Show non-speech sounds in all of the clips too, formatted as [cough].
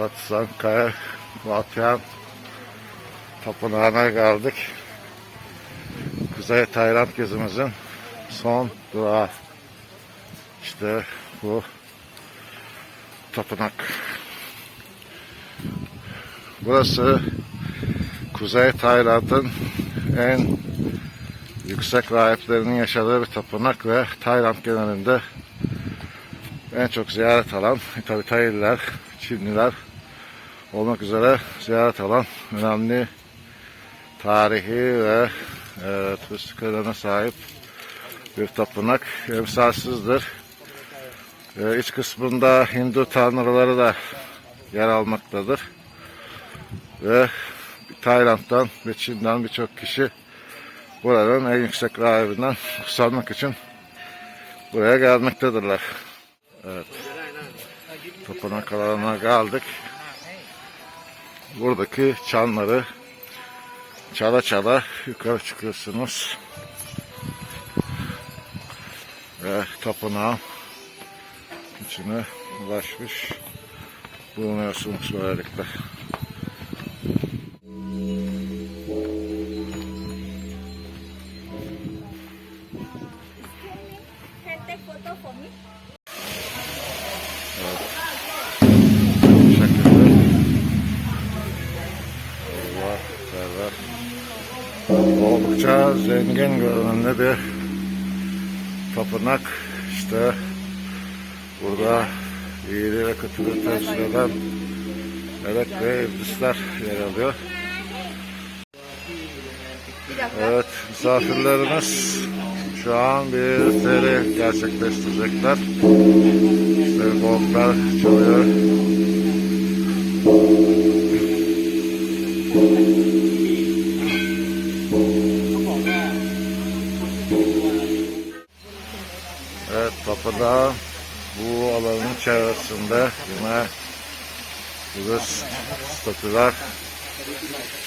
Vatsan Kaya Vatyan Tapınağı'na geldik. Kuzey Tayland gezimizin son durağı. İşte bu tapınak. Burası Kuzey Tayland'ın en yüksek rahiplerinin yaşadığı bir tapınak ve Tayland genelinde en çok ziyaret alan, tabi Tayliler, Çinliler olmak üzere ziyaret alan önemli tarihi ve e, turistik ödeme sahip bir tapınak. Emsalsizdir. E, iç kısmında Hindu tanrıları da yer almaktadır. Ve Tayland'dan ve Çin'den birçok kişi buranın en yüksek rahibinden kutsanmak için buraya gelmektedirler. Evet. Tapınak alanına geldik. Buradaki çanları çala çala yukarı çıkıyorsunuz. Ve tapınağın içine ulaşmış bulunuyorsunuz böylelikle. Oldukça zengin görünümlü bir tapınak. İşte burada iyiliği ve kötülüğü temsil eden melek ve iblisler yer alıyor. Evet, misafirlerimiz şu an bir seri gerçekleştirecekler. İşte gonglar çalıyor. Tapınağı bu alanın çevresinde yine Budist statüler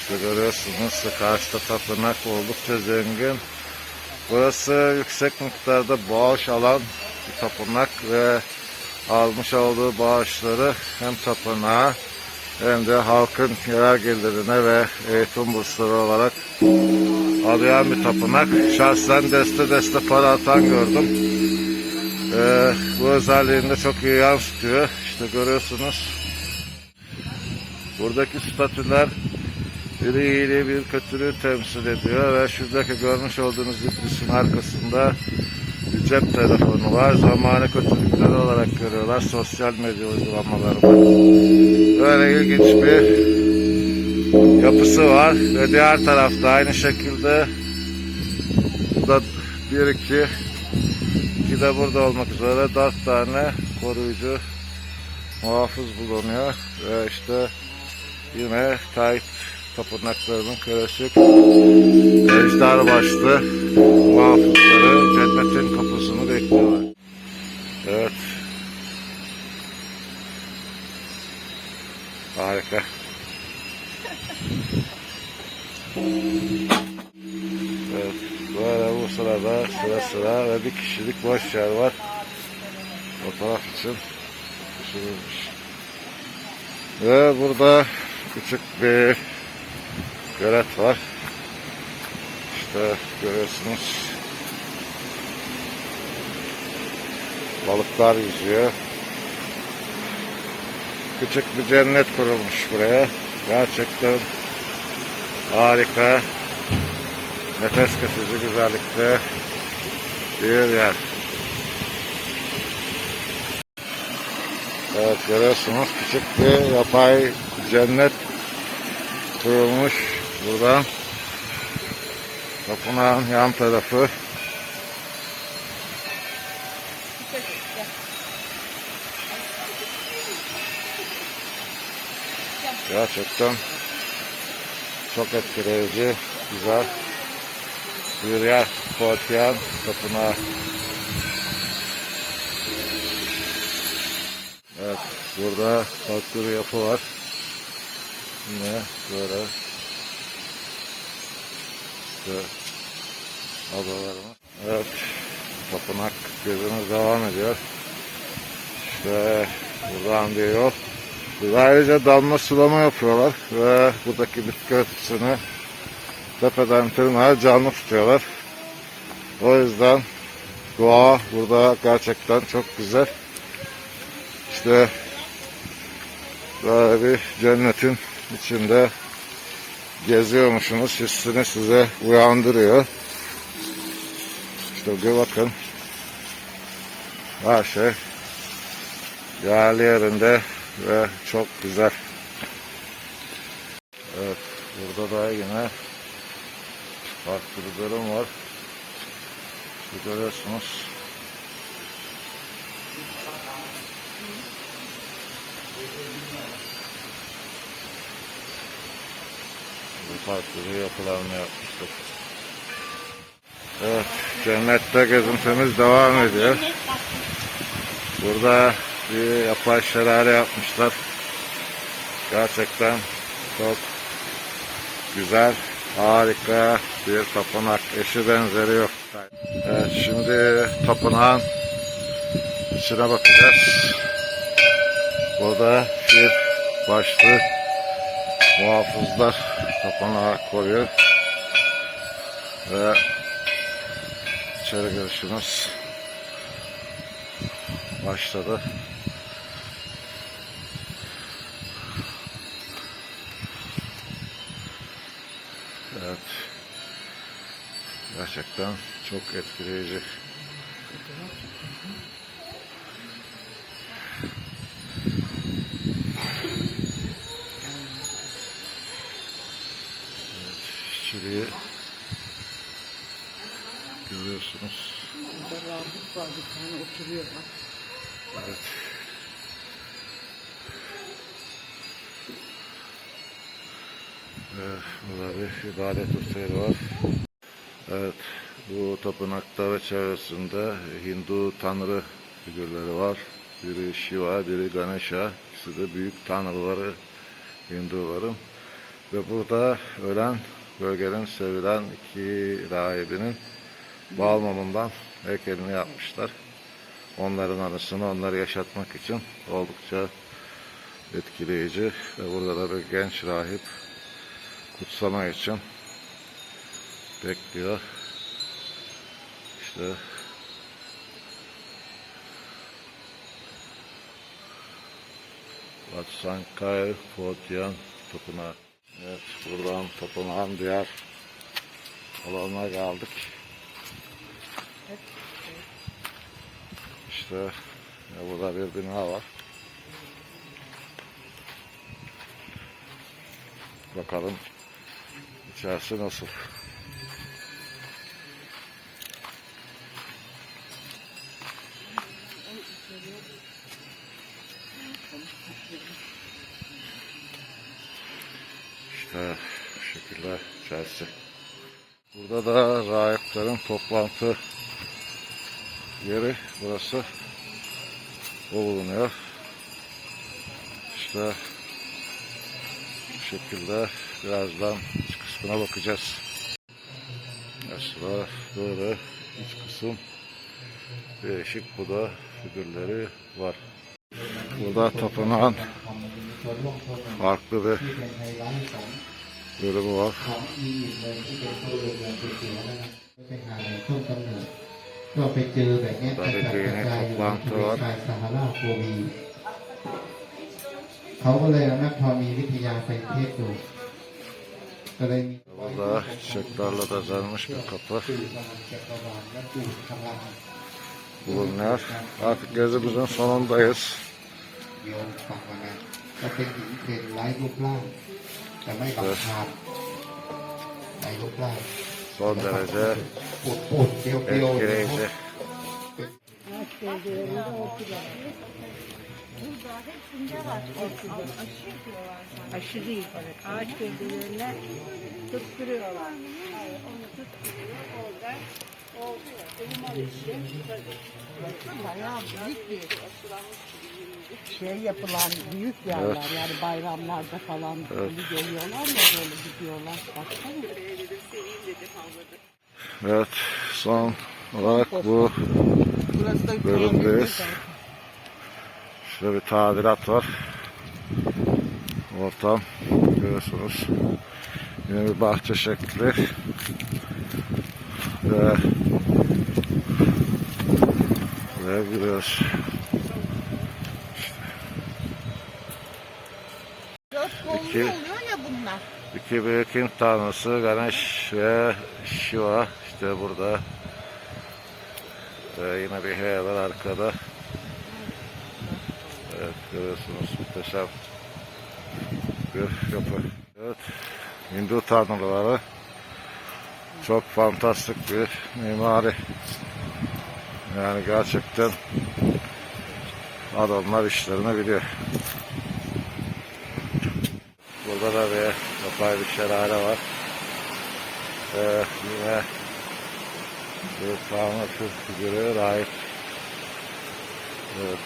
işte görüyorsunuz karşıda tapınak oldukça zengin. Burası yüksek miktarda bağış alan bir tapınak ve almış olduğu bağışları hem tapınağa hem de halkın yerel gelirine ve eğitim bursları olarak alayan bir tapınak. Şahsen deste deste para atan gördüm. Ee, bu özelliğini de çok iyi yansıtıyor. İşte görüyorsunuz. Buradaki statüler bir iyiliği bir kötülüğü temsil ediyor ve şuradaki görmüş olduğunuz iblisin arkasında bir cep telefonu var. Zamanı kötülükleri olarak görüyorlar sosyal medya uygulamalarında. Böyle ilginç bir yapısı var ve diğer tarafta aynı şekilde burada bir iki iki de burada olmak üzere dört tane koruyucu muhafız bulunuyor ve işte yine Tayt tapınaklarının klasik ejder başlı muhafızları cennetin kapısını bekliyorlar. Evet. Harika. [laughs] Böyle bu sırada sıra sıra ve bir kişilik boş yer var. Fotoğraf için düşünülmüş. Ve burada küçük bir gölet var. İşte görüyorsunuz. Balıklar yüzüyor. Küçük bir cennet kurulmuş buraya. Gerçekten harika. Nefes kesici güzellikte bir yer. Evet görüyorsunuz küçük bir yapay cennet kurulmuş burada. Tapınağın yan tarafı. Gerçekten çok etkileyici, güzel bir yer. Portiyan Tapınağı. Evet, burada farklı bir yapı var. Yine böyle işte adalarımız. Evet, tapınak gezimiz devam ediyor. İşte buradan bir yol Burada ayrıca damla sulama yapıyorlar ve buradaki bitki örtüsünü tepeden tırnağa canlı tutuyorlar. O yüzden doğa burada gerçekten çok güzel. İşte böyle bir cennetin içinde geziyormuşsunuz hissini size uyandırıyor. İşte bir bakın. Her şey yerli yerinde ve çok güzel. Evet, burada da yine farklı bir durum var. İşte görüyorsunuz. Bu farklı bir yapılarını yapmışlar. Evet, cennette gezintimiz devam ediyor. Burada bir yapay şelale yapmışlar. Gerçekten çok güzel, harika bir tapınak. Eşi benzeri yok. Evet, şimdi tapınağın içine bakacağız. Burada bir başlı muhafızlar tapınağı koruyor. Ve içeri girişimiz başladı. Gerçekten çok etkileyici. İçeriye görüyorsunuz. Burada rahip var bir tane oturuyor. Evet. Evet, burada bir ibadet ritüeli var. Evet, bu tapınakta ve çevresinde Hindu tanrı figürleri var. Biri Shiva, biri Ganesha. İkisi de büyük tanrıları Hinduların. Ve burada ölen, bölgenin sevilen iki rahibinin bal mumundan heykelini yapmışlar onların anısını onları yaşatmak için oldukça etkileyici ve burada da bir genç rahip kutsama için bekliyor. İşte Vatsankay Fortiyan Tapınağı. Evet, buradan tapınağın diğer alanına geldik. İşte ya burada bir bina var. Bakalım içerisi nasıl. Bu şekilde içerisi. Burada da rahiplerin toplantı yeri burası. Bulunuyor. İşte bu şekilde birazdan iç kısmına bakacağız. Mesela böyle iç kısım değişik bu da figürleri var. Burada tapınağın farklı bir bölümü var. ของอียิปต์เลยที่เป็นต้นเรือนเขียวๆนะครับไปหาแหล่งต้นกำเนิดก็ไปเจอแบบเนี้ยกระจัดกระจายอยู่ในทะเลทรายซาฮาราโกวีเขาก็เลยเอานักธรณีวิทยาไปเทสดูก็เลยมี Burada çiçeklerle bezenmiş bir kapı สื่อพลังจักรวาลและดูดพลัง bulunuyor. Artık gezimizin sonundayız. โยมฟังมานะก็เป็นหินเพนไร้รูปร่างแต่ไม่บังคับไร้รูปร่าง Son derece ปูดปูดๆเปรี้ยวๆ etkileyici. Ağaç gövdelerinde orkide. Burada hepsinde var. Aşı yapıyorlar sana. Aşı değil. Ağaç gövdelerine tutturuyorlar. Hayır, onu tutturuyor. Orada oluyor. Elim alışıyor. Bayağı büyük bir şey yapılan büyük yerler yani bayramlarda falan böyle geliyorlar ya böyle gidiyorlar baksana. Evet, son olarak bu Bölümdeyiz. şöyle bir tadilat var. ortam görüyorsunuz. Yine bir bahçe şekli. Ve ve giriyoruz. Kollu İki. oluyor ya bunlar. İki büyük Hint tanrısı Ganesh ve Shiva işte burada. Ve yine bir heykel arkada. Evet görüyorsunuz muhteşem bir yapı. Evet Hindu tanrıları çok fantastik bir mimari. Yani gerçekten adamlar işlerini biliyor. Burada da bir yapay bir şelale var. Ee, yine bir tanrı figürü rahip. Evet,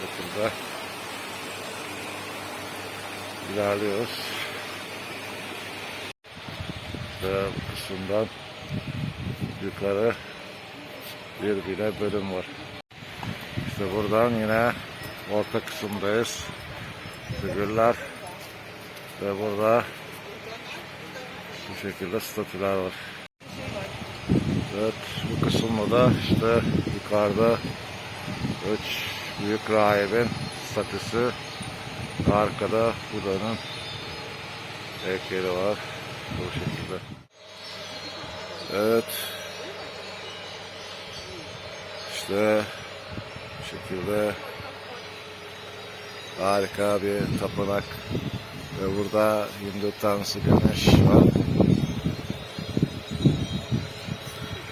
şekilde ilerliyoruz. Ve bu kısımdan yukarı bir bile bölüm var. İşte buradan yine orta kısımdayız. Figürler ve burada bu şekilde statüler var. Evet bu kısımda da işte yukarıda üç büyük rahibin statüsü arkada Buda'nın heykeli var bu şekilde. Evet işte bu şekilde harika bir tapınak ve burada Hindu tanrısı Ganesh var.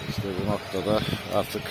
İşte bu noktada artık